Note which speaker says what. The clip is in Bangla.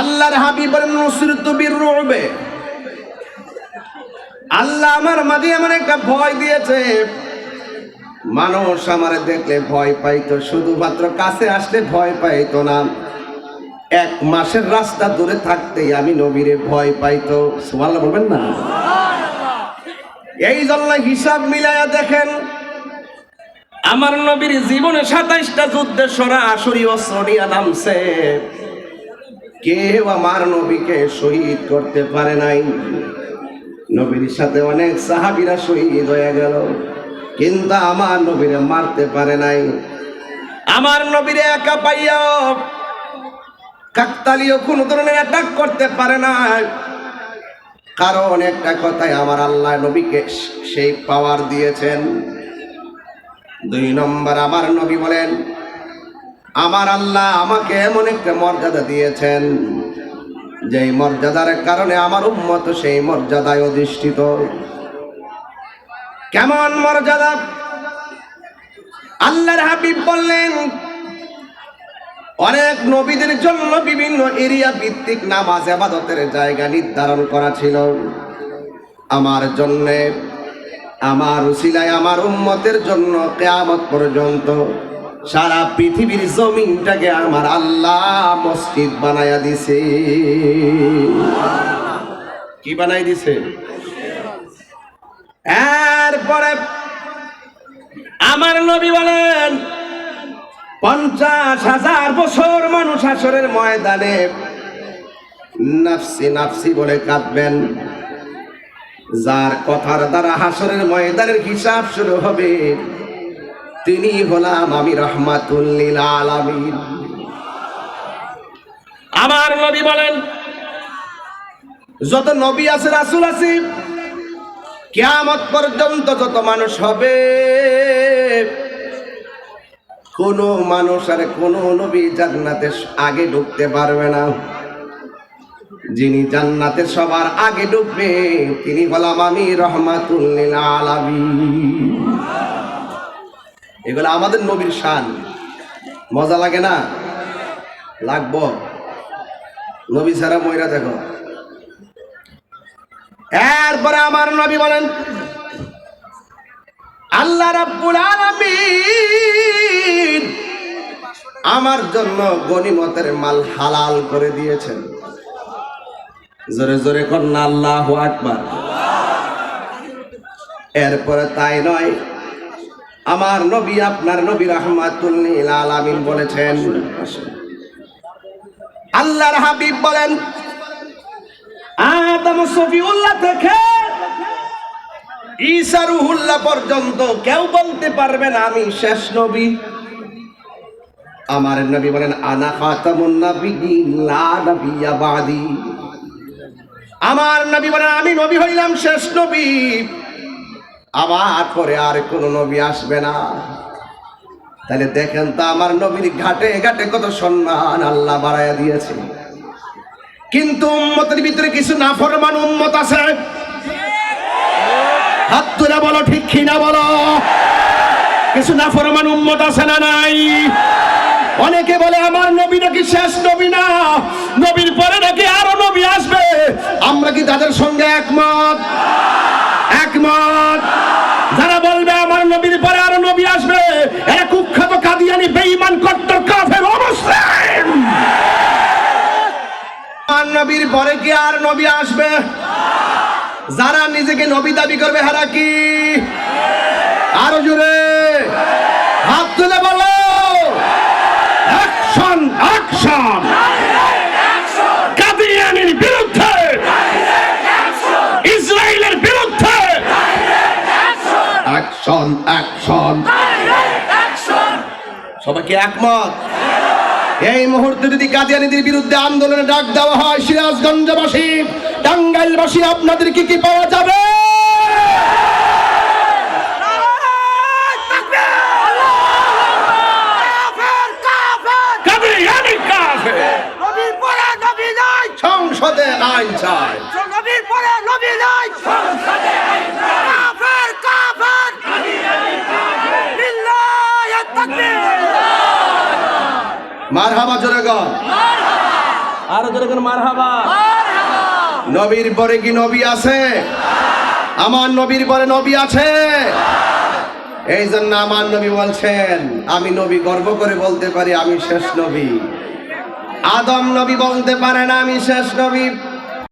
Speaker 1: আল্লাহর হাবিব বলেন, নুসরতু বিররুবে। আল্লাহ আমার মাঝে এমন একটা ভয় দিয়েছে। মানুষ আমার দেখলে ভয় পাইতো, শুধুমাত্র কাছে আসলে ভয় পাইতো না। এক মাসের রাস্তা দূরে থাকতেই আমি নবীরে ভয় পাইতো। সুবহানাল্লাহ বলবেন না? এই জন্য হিসাব মিলাইয়া দেখেন, আমার নবীর জীবনে সাতাইশটা যুদ্ধে সরাসরি অসরিয়া নামছে। কেউ আমার নবীকে শহীদ করতে পারে নাই। নবীর সাথে অনেক সাহাবিরা শহীদ হয়ে গেল, কিন্তু আমার নবীরে মারতে পারে নাই। আমার নবীরে একা পাইয়া কাকতালীয় কোন ধরনের অ্যাটাক করতে পারে না কারণ একটা কথাই, আমার আল্লাহ নবীকে সেই পাওয়ার দিয়েছেন। দুই নম্বর, আমার নবী বলেন আমার আল্লাহ আমাকে এমন একটা মর্যাদা দিয়েছেন, যেই মর্যাদার কারণে আমার উম্মত সেই মর্যাদায় অধিষ্ঠিত। কেমন মর্যাদা? আল্লাহর হাবিব বললেন, অনেক নবীদের জন্য বিভিন্ন এরিয়া ভিত্তিক নামাজ আবাদতের জায়গা নির্ধারণ করা ছিল। আমার জন্যে, আমার উসিলায় আমার উম্মতের জন্য কেয়ামত পর্যন্ত সারা পৃথিবীর জমিনটাকে আমার আল্লাহ মসজিদ বানায়া দিছে। কি বানাই দিছে? এরপরে আমার নবী বলেন, পঞ্চাশ হাজার বছর মানুষ আসরের ময়দানে নাফসি নাফসি বলে কাঁদবেন। যার কথার দ্বারা হাসরের ময়দানের হিসাব শুরু হবে। তিনি হলাম আমি রহমাতুল্লিল আলামিন। আমার নবী বলেন যত নবী আছে রাসূল আছে কিয়ামত পর্যন্ত যত মানুষ হবে কোন মানুষ আর কোন নবী জান্নাতে আগে ঢুকতে পারবে না। যিনি জান্নাতে সবার আগে ঢুকবে তিনি হলাম আমি রহমাতুল্লিল আলামিন। এগুলো আমাদের নবীর শান। মজা লাগে না? লাগবো। নবী ছাড়া ময়রা দেখো এরপরে আমার নবী বলেন, আল্লাহ রাব্বুল আলামিন আমার জন্য গনিমতের মাল হালাল করে দিয়েছেন। জোরে জোরে কন্যা, আল্লাহু আকবার। এরপরে তাই নয় আমার নবী আপনার নবী রহমাতুল্লিল আলামিন বলেছেন। আল্লাহর হাবিব বলেন আদম সফিউল্লাহ থেকে ঈসা রুহুল্লাহ পর্যন্ত কেউ বলতে পারবে না আমি শেষ নবী। আমার নবী বলেন আনা খাতামুন নাবিয়িন লা নাবিয়্যা বাদি। আমার নবী বলেন আমি নবী হইলাম শেষ নবী। আবার পরে আর কোন নবী আসবে না। তাহলে দেখেন তো আমার নবীর ঘাটে ঘাটে কত সম্মান আল্লাহ বাড়াইয়া দিয়েছে। কিন্তু উম্মতের ভিতরে কিছু নাফরমান উম্মত আছে। হাত তুলে বলো, ঠিক কিনা বলো? কিছু নাফরমান উম্মত আছে না নাই? অনেকে বলে, আমার নবী নাকি শেষ নবী না? নবীর পরে নাকি আরও নবী আসবে? আমরা কি তাদের সঙ্গে একমত? একমত। যারা বলবে আমার নবীর পরে আরও নবী আসবে, এরা কুখ্যাত কাদিয়ানি কট্টর, কাফের নবীর পরে কি আর নবী আসবে? যারা নিজেকে নবী দাবি করবে হারা কি? আরও জোরে হাত তুলে বলো অ্যাকশন অ্যাকশন কাদিয়ানির বিরুদ্ধে ইসরায়েলের বিরুদ্ধে অ্যাকশন অ্যাকশন সবাইকে একমত। এই মুহূর্তে যদি কাদিয়ানিদের বিরুদ্ধে আন্দোলনে ডাক দেওয়া হয় সিরাজগঞ্জবাসী টাঙ্গাইলবাসী আপনাদের কি কি পাওয়া যাবে কাদিয়ানি কাফের।
Speaker 2: নবীর পরে নবী নাই
Speaker 1: সংসদে আইন চায়
Speaker 2: নবীর পরে নবী নাই কাফের কাফের বিল্লাহ তাকবীর
Speaker 1: মার হাবা জোরে গন আরও জোরে মার মারহাবা। নবীর পরে কি নবী আছে? আমার নবীর পরে নবী আছে। এই জন্য আমার নবী বলছেন আমি নবী গর্ব করে বলতে পারি আমি শেষ নবী। আদম নবী বলতে পারেন আমি শেষ নবী।